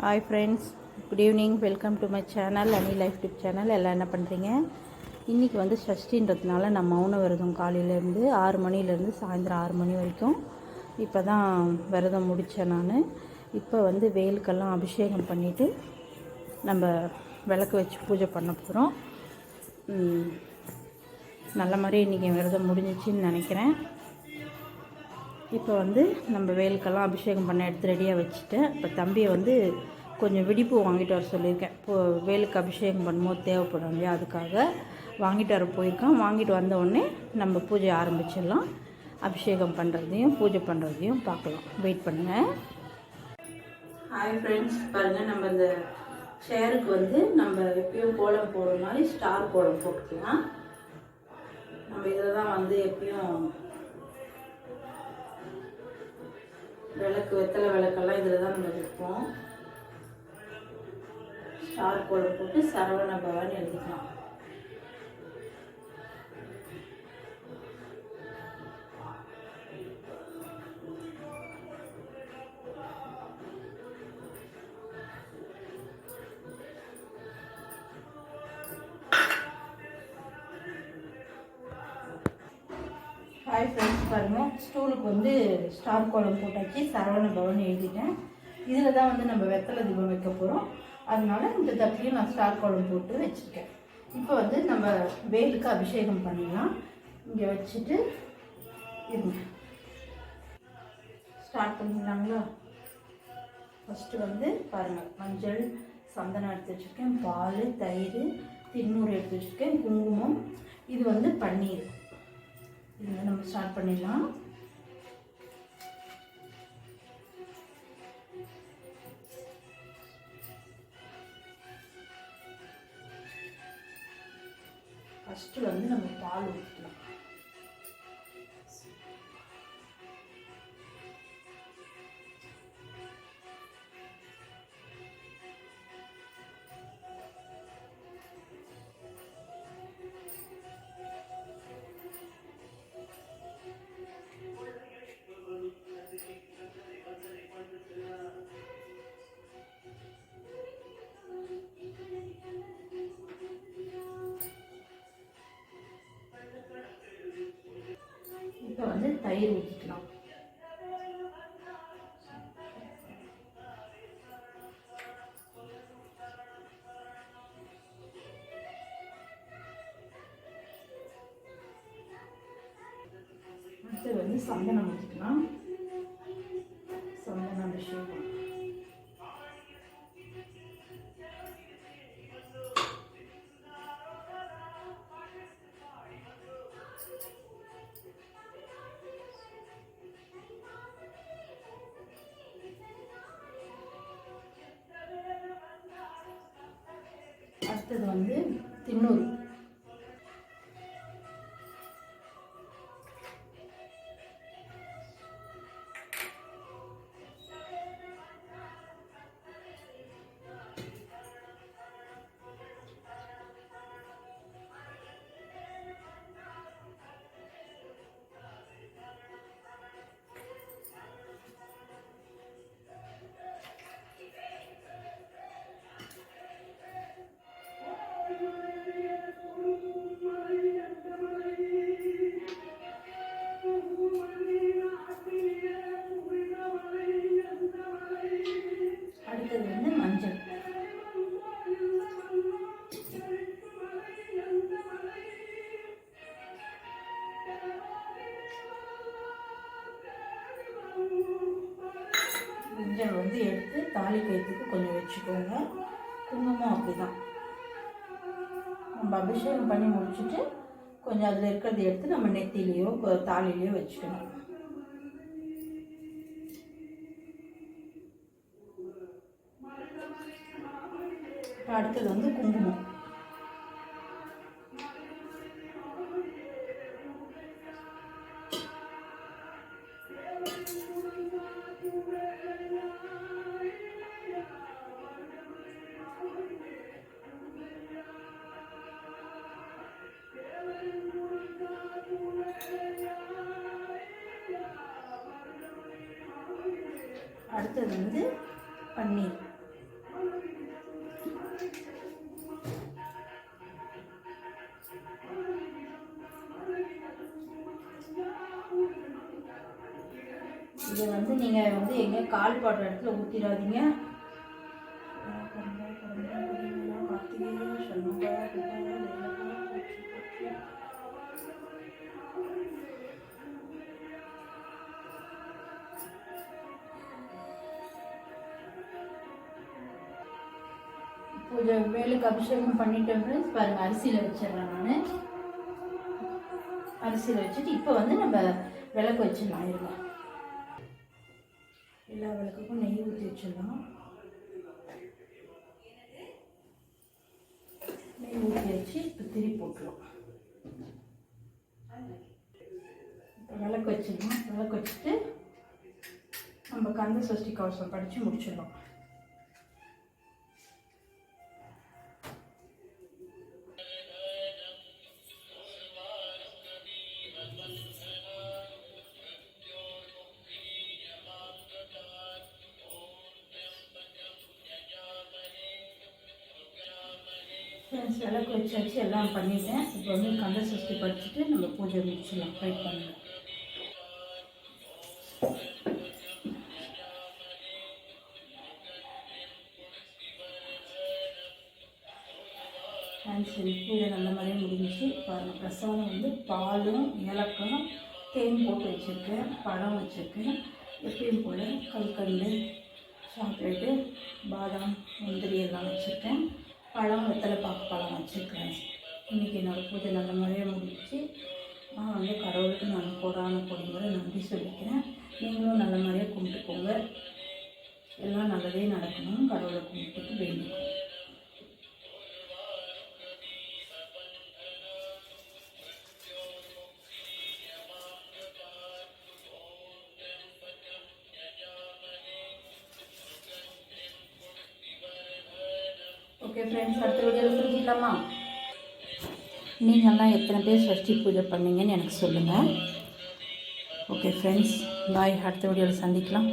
Hi friends good evening welcome to my channel Ani life tip channel எல்லாம் என்ன பண்ணுறீங்க இன்றைக்கி வந்து சஷ்டின்றதுனால நான் மௌன விரதம் காலையிலேருந்து ஆறு மணிலேருந்து சாயந்தரம் ஆறு மணி வரைக்கும் இப்போ தான் விரதம் முடித்தேன் நான். இப்போ வந்து வெயிலுக்கெல்லாம் அபிஷேகம் பண்ணிவிட்டு நம்ம விளக்கு வச்சு பூஜை பண்ண போகிறோம் நல்ல மாதிரி இன்றைக்கி விரதம் முடிஞ்சிச்சின்னு நினைக்கிறேன். இப்போ வந்து நம்ம வேலுக்கெல்லாம் அபிஷேகம் பண்ண எடுத்து ரெடியாக வச்சுட்டேன் இப்போ தம்பியை வந்து கொஞ்சம் விடிப்பு வாங்கிட்டு வர சொல்லியிருக்கேன். இப்போது வேலுக்கு அபிஷேகம் பண்ணும்போது தேவைப்படும் இல்லையா? அதுக்காக வாங்கிட்டு வர போயிருக்கான். வாங்கிட்டு வந்த உடனே நம்ம பூஜை ஆரம்பிச்சிடலாம். அபிஷேகம் பண்ணுறதையும் பூஜை பண்ணுறதையும் பார்க்கலாம். வெயிட் பண்ணுங்கள் ஹாய் ஃப்ரெண்ட்ஸ் பாருங்கள் நம்ம இந்த ஷேருக்கு வந்து நம்ம எப்பயும் கோலம் போடுற மாதிரி ஸ்டார் கோலம் போட்டுக்கலாம். நம்ம இதில் தான் வந்து எப்பயும் விளக்கு வெத்தலை விளக்கெல்லாம் இதில் தான் நம்ம வைப்போம் ஸ்டார் கோலம் போட்டு சரவண பவன் எழுதிக்கலாம். ஹாய் ஃப்ரெண்ட்ஸ் பாருங்கள் ஸ்டூலுக்கு வந்து ஸ்டார் கோலம் போட்டாச்சு. சரவண பவன் எழுதிட்டேன். இதில் தான் வந்து நம்ம வெத்தலை தீபம் வைக்க போகிறோம் அதனால இந்த தட்டிலையும் நான் ஸ்டார் கோலம் போட்டு வச்சுருக்கேன். இப்போ வந்து நம்ம வேலுக்கு அபிஷேகம் பண்ணிடலாம் இங்கே வச்சுட்டு இருங்க. ஸ்டார்ட் பண்ணிடலாங்களா? ஃபஸ்ட்டு வந்து பாருங்கள் மஞ்சள் சந்தனம் எடுத்து வச்சுருக்கேன். பால் தயிர் தின்னூறு எடுத்து வச்சுருக்கேன். குங்குமம். இது வந்து பன்னீர். இதை நம்ம ஸ்டார்ட் பண்ணிடலாம். ஃபஸ்ட்டு வந்து நம்ம பால் ஊற்றிக்கலாம் இப்போ வந்து தயிர் ஊற்றிக்கலாம் அடுத்து வந்து சந்தனம் ஊற்றிக்கலாம் அடுத்தது வந்து தின்னூறு மஞ்சள் வந்து எடுத்து தாலி கயிற்றுக்கு கொஞ்சம் வச்சுக்கோங்க. குங்குமம் அப்படிதான். நம்ம அபிஷேகம் பண்ணி முடிச்சுட்டு கொஞ்சம் அதில் இருக்கிறத எடுத்து நம்ம நெத்திலேயோ தாலிலேயோ வச்சுக்கணும். அடுத்தது வந்து குங்குமம். அடுத்தது வந்து பன்னீர். இதை வந்து நீங்கள் வந்து எங்கேயும் கால் பாடுற இடத்துல ஊற்றிடாதீங்க பூஜை வேலுக்கு அபிஷேகம் பண்ணிட்டேன் ஃப்ரெண்ட்ஸ் பாருங்கள் அரிசியில் வச்சிடறேன் நான். அரிசியில் வச்சுட்டு இப்போ வந்து நம்ம விளக்கு வச்சிடலாம் இருங்க எல்லா விளக்குக்கும் நெய் ஊற்றி வச்சிடலாம். நெய் ஊற்றி வச்சு இப்போ திரி போட்டுருவோம் இப்போ விளக்கு வச்சிடலாம். விளக்கு வச்சுட்டு நம்ம கந்த சஷ்டி கவசம் படித்து முடிச்சிடலாம். விளக்கு வச்சாச்சு எல்லாம் பண்ணிட்டேன். இப்போ வந்து கந்த சஷ்டி படிச்சுட்டு நம்ம பூஜை முடிச்சிடலாம். ட்ரை பண்ணலாம் சரி பூஜை நல்ல மாதிரியே முடிஞ்சிச்சு. பாருங்கள் பிரசாதம் வந்து பாலும் ஏலக்காய் தேன் போட்டு வச்சுருக்கேன் பழம் வச்சுருக்கேன் எப்பயும் போல் கல்கல் சாக்லேட்டு பாதாம் முந்திரி எல்லாம் வச்சுருக்கேன். பழம் வெத்தலை பாக்கு பழம் வச்சுருக்கேன். இன்றைக்கி என்னோடய பூஜை நல்ல முறையாக முடிச்சு நான் வந்து கடவுளுக்கு நான் போடான பொறுமுறை நன்றி சொல்லிக்கிறேன். நீங்களும் நல்ல முறையாக கும்பிட்டுக்கோங்க. எல்லாம் நல்லதே நடக்கணும். கடவுளை கும்பிட்டுட்டு ஓகே ஃப்ரெண்ட்ஸ் அடுத்த வீடியோவில் சந்திக்கலாமா? நீங்கள்லாம் எத்தனை பேர் சஷ்டி பூஜை பண்ணீங்கன்னு எனக்கு சொல்லுங்கள் ஓகே ஃப்ரெண்ட்ஸ் பாய் அடுத்த வீடியோவில் சந்திக்கலாம்.